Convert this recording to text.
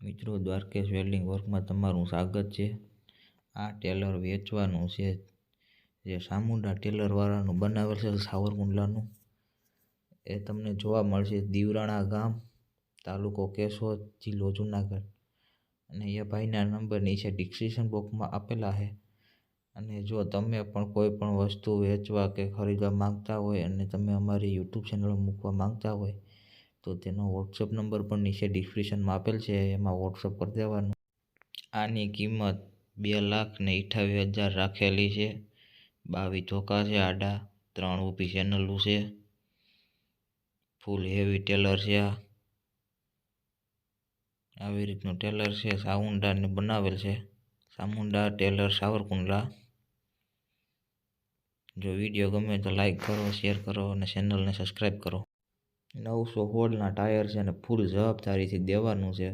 મિત્રો દ્વારકેશ વેલ્ડિંગ વર્કમાં તમારું સ્વાગત છે. આ ટેલર વેચવાનું છે. જે સામુંડા ટેલરવાળાનું બનાવેલ છે સાવરકુંડલાનું. એ તમને જોવા મળશે. દીવરાણા ગામ, તાલુકો કેશોદ, જિલ્લો જુનાગઢ. અને એ ભાઈના નંબર નીચે ડિસ્ક્રિપ્શન બોક્સમાં આપેલા છે. અને જો તમે પણ કોઈ પણ વસ્તુ વેચવા કે ખરીદવા માંગતા હોય અને તમે અમારી યુટ્યુબ ચેનલ મૂકવા માંગતા હોય તો તેનો વોટ્સઅપ નંબર પણ નીચે ડિસ્ક્રિપ્શનમાં આપેલ છે, એમાં વોટ્સઅપ કરી દેવાનું. આની કિંમત બે લાખ ને અઠ્ઠાવીસ હજાર રાખેલી છે. બાવીસ ચોકા છે, આડા ત્રણ ઊભી ચેનલું છે. ફૂલ હેવી ટેલર છે આ. આવી રીતનું ટેલર છે સાઉન્ડાને બનાવેલ છે. સામુંડા ટેલર સાવરકુંડલા. જો વીડિયો ગમે તો લાઈક કરો શેર કરો અને ચેનલને સબસ્ક્રાઈબ કરો. નવસો સોળના ટાયર છે અને ફૂલ જવાબદારીથી દેવાનું છે.